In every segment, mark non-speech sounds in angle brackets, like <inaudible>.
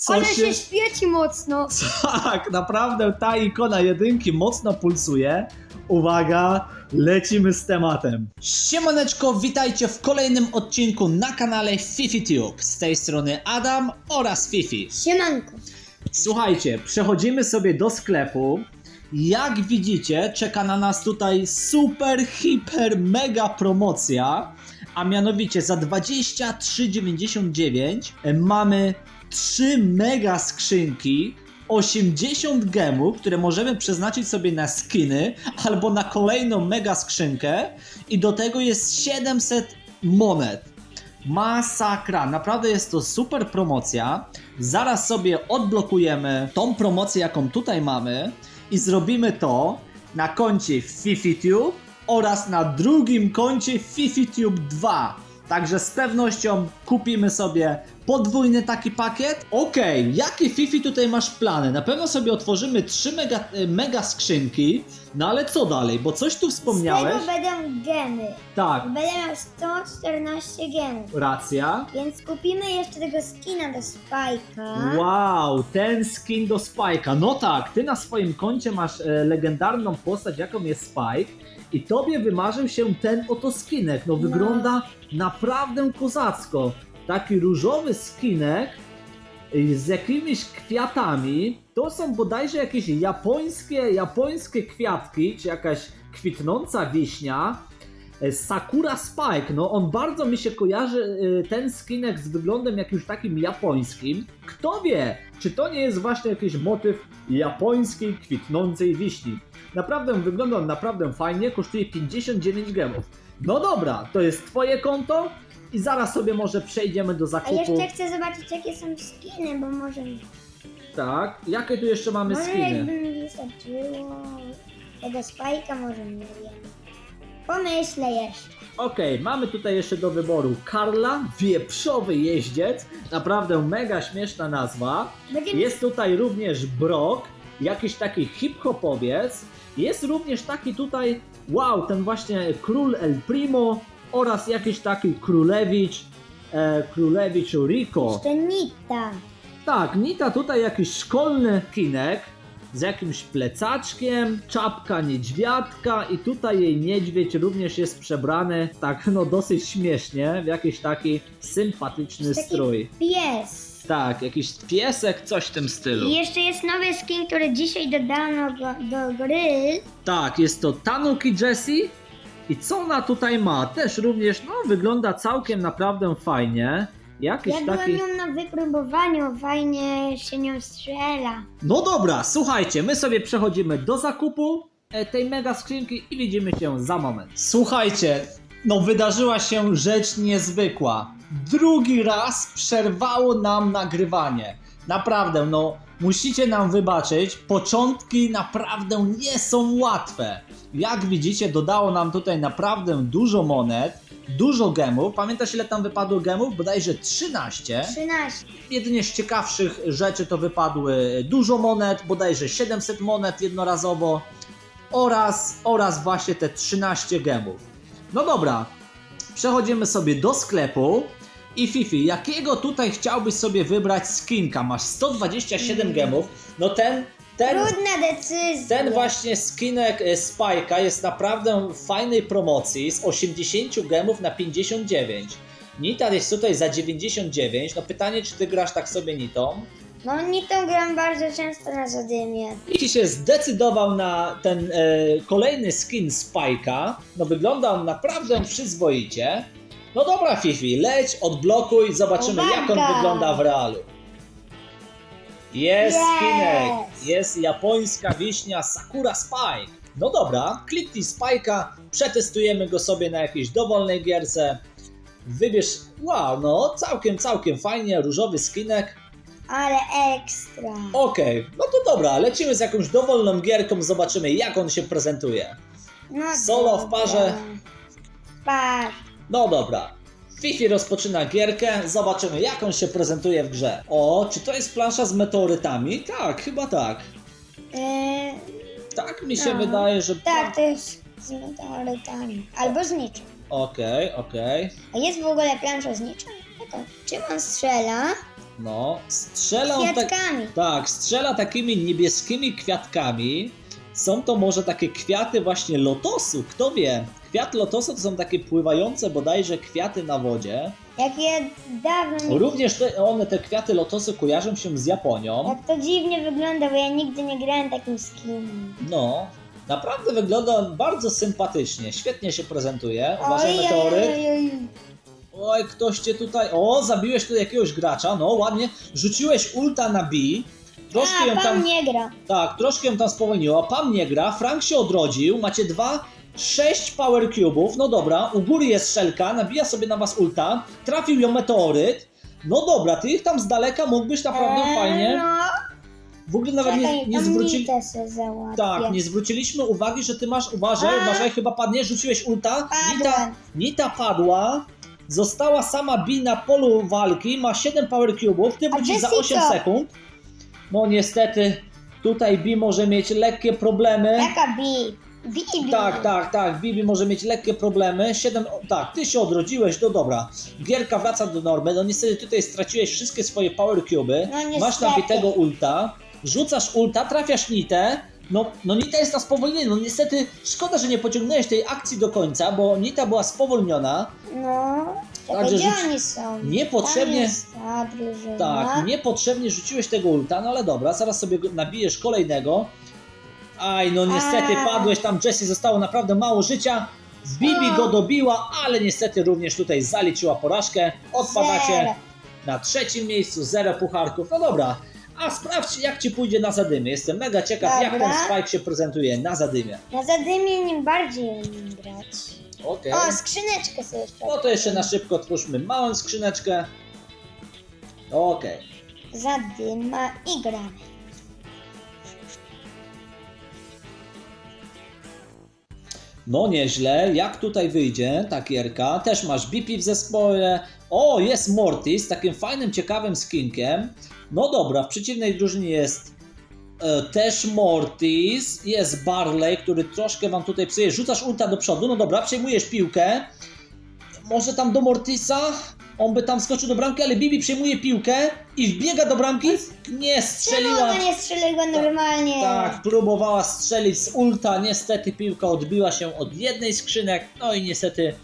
Co Ale się... się świeci mocno. <laughs> Tak, naprawdę ta ikona jedynki mocno pulsuje. Uwaga, lecimy z tematem. Siemaneczko, witajcie w kolejnym odcinku na kanale FifiTube. Z tej strony Adam oraz Fifi. Siemanko. Słuchajcie, przechodzimy sobie do sklepu. Jak widzicie, czeka na nas tutaj super, hiper, mega promocja. A mianowicie za 23,99 mamy 3 mega skrzynki, 80 gemów, które możemy przeznaczyć sobie na skiny albo na kolejną mega skrzynkę i do tego jest 700 monet. Masakra, naprawdę jest to super promocja. Zaraz sobie odblokujemy tą promocję, jaką tutaj mamy i zrobimy to na koncie FifiTube oraz na drugim koncie FifiTube 2. Także z pewnością kupimy sobie podwójny taki pakiet. Okej, jakie Fifi tutaj masz plany? Na pewno sobie otworzymy trzy mega, e, mega skrzynki. No ale co dalej? Bo coś tu wspomniałeś. Z tego będą gemy. Tak, Będę miał 114 gemów. racja. Więc kupimy jeszcze tego skina do Spike'a. Wow, ten skin do Spike'a. No tak, ty na swoim koncie masz e, legendarną postać, jaką jest Spike. I tobie wymarzył się ten oto skinek. No, wygląda naprawdę kozacko. Taki różowy skinek y, z jakimiś kwiatami. To są bodajże jakieś japońskie, japońskie kwiatki, czy jakaś kwitnąca wiśnia. E, Sakura Spike, no on bardzo mi się kojarzy, y, ten skinek z wyglądem jakimś takim japońskim. Kto wie, czy to nie jest właśnie jakiś motyw japońskiej kwitnącej wiśni. Naprawdę wygląda on naprawdę fajnie, kosztuje 59 gemów. No dobra, to jest twoje konto i zaraz sobie może przejdziemy do A zakupu. jeszcze chcę zobaczyć jakie są skiny, bo może, Tak, jakie tu jeszcze mamy może skiny? jakby mi wystarczyło tego Spike'a, może nie wiem. Pomyślę jeszcze. Okej, mamy tutaj jeszcze do wyboru Karla, wieprzowy jeździec. Naprawdę mega śmieszna nazwa. Będzie Jest tutaj również Brock, jakiś taki hip-hopowiec. Jest również taki tutaj, wow, ten właśnie król El Primo oraz jakiś taki królewicz, e, królewicz Rico. jeszcze Nita. Tak, Nita tutaj jakiś szkolny kinek z jakimś plecaczkiem, czapka niedźwiadka i tutaj jej niedźwiedź również jest przebrany tak no dosyć śmiesznie w jakiś taki sympatyczny Taki strój. Pies. Tak, jakiś piesek, coś w tym stylu. I jeszcze jest nowy skin, który dzisiaj dodano go, do gry. Tak, jest to Tanuki Jessie. I co ona tutaj ma? Też również, no, wygląda całkiem naprawdę fajnie. Jakiś Ja taki. byłem ją na wypróbowaniu, fajnie się nią strzela. No dobra, słuchajcie, my sobie przechodzimy do zakupu e, tej mega skrzynki i widzimy się za moment. Słuchajcie, no wydarzyła się rzecz niezwykła. Drugi raz przerwało nam nagrywanie. Naprawdę, no musicie nam wybaczyć, początki naprawdę nie są łatwe. Jak widzicie, dodało nam tutaj naprawdę dużo monet, dużo gemów. Pamiętasz ile tam wypadło gemów? Bodajże 13. 13. Jedynie z ciekawszych rzeczy to wypadły dużo monet, bodajże 700 monet jednorazowo oraz, oraz właśnie te 13 gemów. No dobra, przechodzimy sobie do sklepu i Fifi, jakiego tutaj chciałbyś sobie wybrać skinka? Masz 127 gemów, no ten, ten, Trudna decyzja. ten właśnie skinek e, Spike'a jest naprawdę w fajnej promocji z 80 gemów na 59. Nita jest tutaj za 99. No pytanie, czy ty grasz tak sobie Nitą? No Nitą gram bardzo często na Zadymie. Jeśli się zdecydował na ten e, kolejny skin Spike'a, no wygląda on naprawdę przyzwoicie. No dobra Fifi, leć, odblokuj, zobaczymy Uwaga! jak on wygląda w realu. Jest Yes! skinek, jest japońska wiśnia Sakura Spike. No dobra, kliknij Spike'a, przetestujemy go sobie na jakiejś dowolnej gierce. Wybierz, wow, no całkiem, całkiem fajnie, różowy skinek. Ale ekstra. Okej, no to dobra, lecimy z jakąś dowolną gierką, zobaczymy jak on się prezentuje. No Solo w dobra. parze. W parze. No dobra. Fifi rozpoczyna gierkę, zobaczymy jak on się prezentuje w grze. O, czy to jest plansza z meteorytami? Tak, chyba tak. Eee, Tak mi się No. wydaje, że... tak, to jest z meteorytami. Albo z niczym. Okej, okej. A jest w ogóle plansza z niczym? Jaka? Czym on strzela? No, strzela on tak... Kwiatkami. Tak, strzela takimi niebieskimi kwiatkami. Są to może takie kwiaty właśnie lotosu, kto wie. Kwiat lotosu to są takie pływające bodajże kwiaty na wodzie. Jak je dawno... Również te, one, te kwiaty lotosu kojarzą się z Japonią. Jak to dziwnie wygląda, bo ja nigdy nie grałem takim skinem. No, naprawdę wygląda on bardzo sympatycznie, świetnie się prezentuje. Uważaj meteory. oj. Oj, ktoś cię tutaj. O, zabiłeś tu jakiegoś gracza, no ładnie. Rzuciłeś ulta na B. Troszkę A, ją pan tam. nie gra. Tak, troszkę ją tam spowolniło. Pam nie gra, Frank się odrodził, macie dwa, sześć power cubów. No dobra, u góry jest szelka, nabija sobie na was ulta, trafił ją meteoryt. No dobra, ty ich tam z daleka mógłbyś naprawdę Eee, fajnie. No. W ogóle nawet nie, nie zwrócili. Załatwię. Tak, nie zwróciliśmy uwagi, że ty masz, uważaj, A. uważaj, chyba padnie, rzuciłeś ulta, Nita, Padłem. Nita padła, została sama Bi na polu walki, ma 7 power cubów, ty wrócisz za Jessie 8 co? sekund. No niestety, tutaj Bi może mieć lekkie problemy. Jaka Bi? Bibi. Tak, tak, tak, Bibi może mieć lekkie problemy. 7, o, tak, ty się odrodziłeś, no dobra. Gierka wraca do normy, no niestety tutaj straciłeś wszystkie swoje power cuby. No niestety. Masz nabitego ulta, rzucasz ulta, trafiasz Nitę. No, no Nita jest na spowolnieniu, no niestety szkoda, że nie pociągnąłeś tej akcji do końca, bo Nita była spowolniona. No. Także gdzie oni są? niepotrzebnie- Tam jest ta. Tak, niepotrzebnie rzuciłeś tego ulta, no ale dobra, zaraz sobie nabijesz kolejnego. Aj, no niestety A. padłeś, tam Jessie zostało naprawdę mało życia. Bibi go dobiła, ale niestety również tutaj zaliczyła porażkę. Odpadacie Zero. na trzecim miejscu, zero pucharków. No dobra, a sprawdź jak ci pójdzie na zadymie. Jestem mega ciekaw, jak ten Dobra. Spike się prezentuje na zadymie. Na zadymie nim bardziej umiem grać. Okej. O, skrzyneczkę sobie jeszcze. No to jeszcze na szybko otwórzmy małą skrzyneczkę. Okej. Zadyma i gramy. No nieźle, jak tutaj wyjdzie ta gierka, też masz BP w zespole, o jest Mortis z takim fajnym, ciekawym skinkiem, no dobra, w przeciwnej drużynie jest też Mortis, jest Barley, który troszkę wam tutaj psuje, rzucasz ulta do przodu, no dobra, przejmujesz piłkę, może tam do Mortisa, on by tam skoczył do bramki, ale Bibi przejmuje piłkę i wbiega do bramki, nie Czemu strzeliła. ona nie strzeli go normalnie? Tak, próbowała strzelić z ulta, niestety piłka odbiła się od jednej skrzynek, no i niestety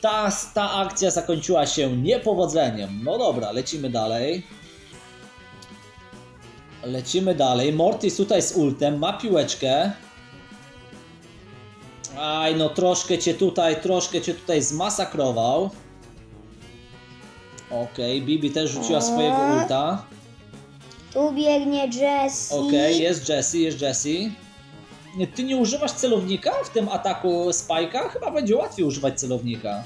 ta, ta akcja zakończyła się niepowodzeniem. No dobra, lecimy dalej. Lecimy dalej. Mortis tutaj z ultem, ma piłeczkę. Aj, no troszkę cię tutaj, troszkę cię tutaj zmasakrował. Okej, Bibi też rzuciła swojego ulta. Tu biegnie Jessie. Okej, jest Jesse, jest Jesse. Ty nie używasz celownika w tym ataku Spike'a? Chyba będzie łatwiej używać celownika.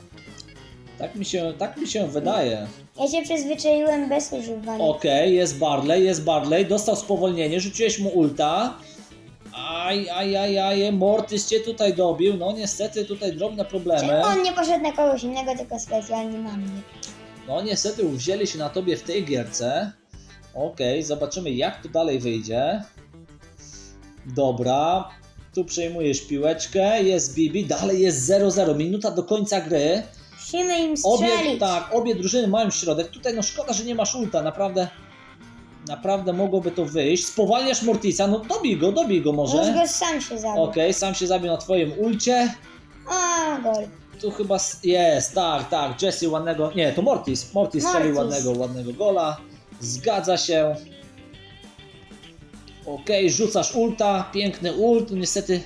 Tak mi się, tak mi się wydaje. Ja się przyzwyczaiłem bez używania. Okej, jest Barley, jest Barley, dostał spowolnienie, rzuciłeś mu ulta. Aj, aj, aj, aj, Mortis cię tutaj dobił, no niestety tutaj drobne problemy. Czemu on nie poszedł na kogoś innego, tylko specjalnie na mnie? No niestety uwzięli się na tobie w tej gierce. Okej, zobaczymy jak to dalej wyjdzie. Dobra, tu przejmujesz piłeczkę, jest Bibi, dalej jest 0-0, minuta do końca gry. Musimy im Obie, strzelić. tak, obie drużyny mają środek. Tutaj no szkoda, że nie masz ulta, naprawdę. Naprawdę mogłoby to wyjść. Spowalniasz Mortisa, no dobij go, dobij go Już może. go sam się zabił. Okej, sam się zabił na twoim ulcie. A, gol. Tu chyba s- jest, tak, tak, Jesse ładnego, nie, to Mortis, Mortis strzelił Mortis. ładnego, ładnego gola, zgadza się. Okej, rzucasz ulta, piękny ult, niestety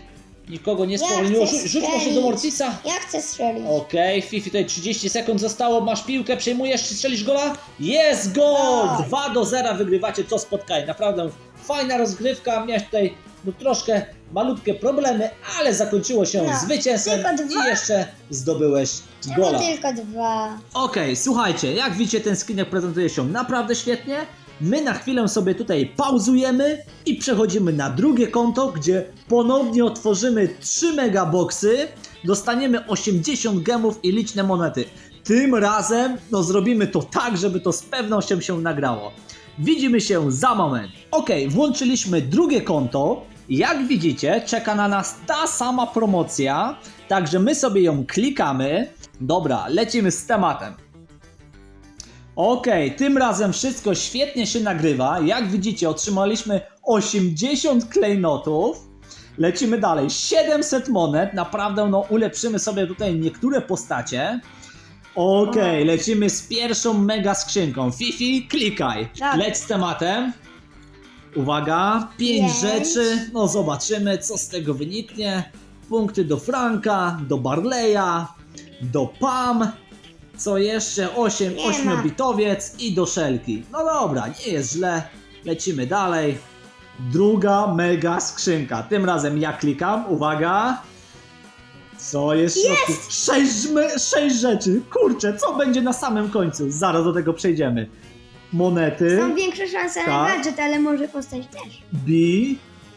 nikogo nie spowolniło, chcę Rzu- rzuć do strzelić. Mortisa. Ja chcę strzelić. Okej, Fifi tutaj 30 sekund zostało, masz piłkę, przejmujesz, czy strzelisz gola? Jest gol! Tak. 2 do 0 wygrywacie to spotkanie, naprawdę fajna rozgrywka, miałeś tutaj no, troszkę malutkie problemy, ale zakończyło się No, zwycięstwem tylko dwa. i jeszcze zdobyłeś Czemu gola. tylko dwa? Okej, słuchajcie, jak widzicie ten skinek prezentuje się naprawdę świetnie. My na chwilę sobie tutaj pauzujemy i przechodzimy na drugie konto, gdzie ponownie otworzymy 3 megaboxy, dostaniemy 80 gemów i liczne monety. Tym razem no zrobimy to tak, żeby to z pewnością się nagrało. Widzimy się za moment. Okej, włączyliśmy drugie konto. Jak widzicie, czeka na nas ta sama promocja, także my sobie ją klikamy. Dobra, lecimy z tematem. Okej, tym razem wszystko świetnie się nagrywa. Jak widzicie, otrzymaliśmy 80 klejnotów. Lecimy dalej. 700 monet. Naprawdę, no, ulepszymy sobie tutaj niektóre postacie. Okej, lecimy z pierwszą mega skrzynką. Fifi, klikaj. Tak. Leć z tematem. Uwaga, 5 Pięć. rzeczy. No, zobaczymy, co z tego wyniknie. Punkty do Franka, do Barleya, do Pam. Co jeszcze? 8, Nie ma. 8-bitowiec i do Szelki. No dobra, nie jest źle. Lecimy dalej. Druga mega skrzynka. Tym razem ja klikam. Uwaga. Co jest? w środku? Sześć, rzeczy. Kurczę, co będzie na samym końcu? Zaraz do tego przejdziemy. Monety. Są większe szanse na Tak. gadżet, ale może postać też. B.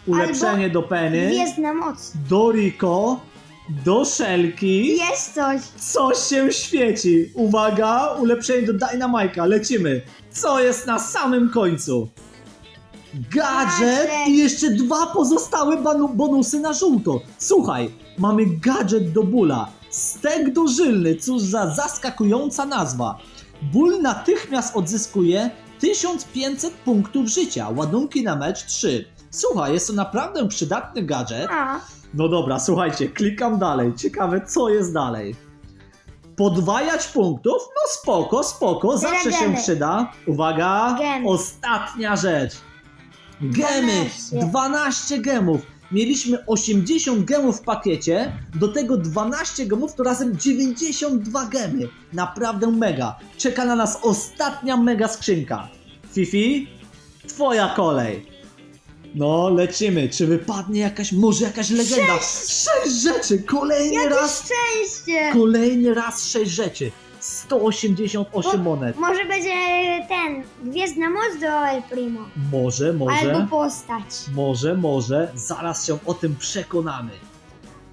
Ulepszenie do Penny. Gwiezdna moc. Do Rico. Do Szelki. Jest coś. Coś się świeci. Uwaga, ulepszenie do Dynamite'a. Lecimy. Co jest na samym końcu? Gadżet Gadżet. i jeszcze dwa pozostałe banu- bonusy na żółto. Słuchaj, mamy gadżet do bóla. Stek dożylny, cóż za zaskakująca nazwa. Ból natychmiast odzyskuje 1500 punktów życia. Ładunki na mecz 3. Słuchaj, jest to naprawdę przydatny gadżet. A, No dobra, słuchajcie, klikam dalej. Ciekawe, co jest dalej. Podwajać punktów? No spoko, spoko, zawsze się Gemy. przyda. Uwaga, Gemy. ostatnia rzecz. Gemy, 12. 12 gemów. Mieliśmy 80 gemów w pakiecie, do tego 12 gemów to razem 92 gemy. Naprawdę mega. Czeka na nas ostatnia mega skrzynka. Fifi, twoja kolej. No, lecimy. Czy wypadnie jakaś, może jakaś legenda? Sześć rzeczy! Kolejny jakie raz, szczęście. kolejny raz sześć rzeczy. 188 monet. Może będzie ten, gwiezdna moc do El Primo. Może, może. Albo postać. Może, może. Zaraz się o tym przekonamy.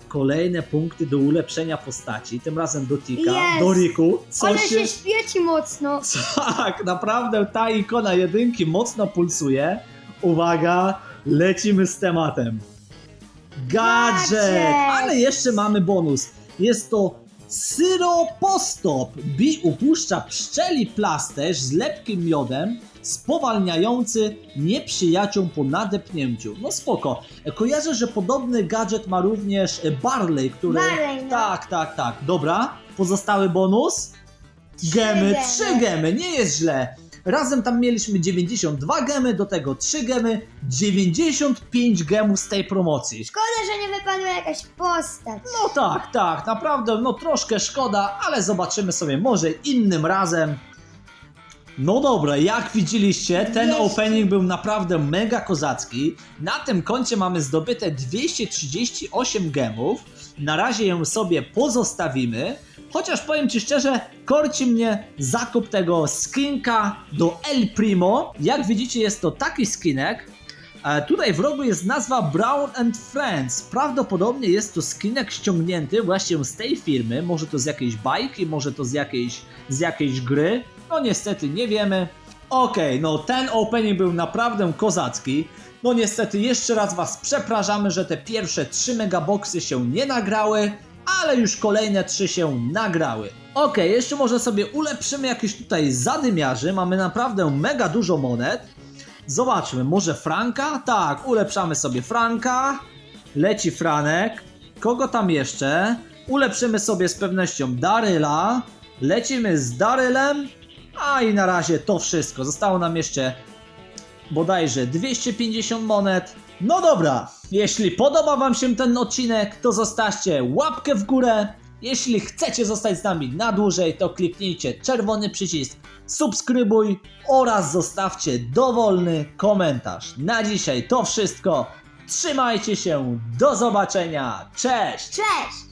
Kolejne punkty do ulepszenia postaci. Tym razem do Tika, Jest. do Riku. Co Ona się... się świeci mocno. <laughs> Tak, naprawdę ta ikona jedynki mocno pulsuje. Uwaga, lecimy z tematem. Gadżet! Gadżet! Ale jeszcze mamy bonus. Jest to syropostop. Bi upuszcza pszczeli plasterz z lepkim miodem spowalniający nieprzyjaciół po nadepnięciu. No spoko. Kojarzę, że podobny gadżet ma również Barley, który... Barley, no. Tak, tak, tak. Dobra, pozostały bonus. Gemy, gemy. trzy gemy, nie jest źle. Razem tam mieliśmy 92 gemy, do tego 3 gemy, 95 gemów z tej promocji. Szkoda, że nie wypadła jakaś postać. No tak, tak, naprawdę, no troszkę szkoda, ale zobaczymy sobie może innym razem. No dobra, jak widzieliście, ten Jeszcze. opening był naprawdę mega kozacki. Na tym koncie mamy zdobyte 238 gemów. Na razie ją sobie pozostawimy. Chociaż powiem Ci szczerze, korci mnie zakup tego skinka do El Primo. Jak widzicie, jest to taki skinek. E, tutaj w rogu jest nazwa Brown and Friends. Prawdopodobnie jest to skinek ściągnięty właśnie z tej firmy. Może to z jakiejś bajki, może to z jakiejś, z jakiejś gry. No niestety nie wiemy. Okej, no ten opening był naprawdę kozacki. No niestety jeszcze raz Was przepraszamy, że te pierwsze 3 megaboxy się nie nagrały, ale już kolejne 3 się nagrały. Okej, jeszcze może sobie ulepszymy jakieś tutaj zadymiarzy. Mamy naprawdę mega dużo monet. Zobaczmy, może Franka? Tak, ulepszamy sobie Franka. Leci Franek. Kogo tam jeszcze? Ulepszymy sobie z pewnością Daryla. Lecimy z Darylem. A i na razie to wszystko. Zostało nam jeszcze bodajże 250 monet. No dobra, jeśli podoba Wam się ten odcinek, to zostawcie łapkę w górę. Jeśli chcecie zostać z nami na dłużej, to kliknijcie czerwony przycisk subskrybuj oraz zostawcie dowolny komentarz. Na dzisiaj to wszystko. Trzymajcie się, do zobaczenia, cześć! Cześć!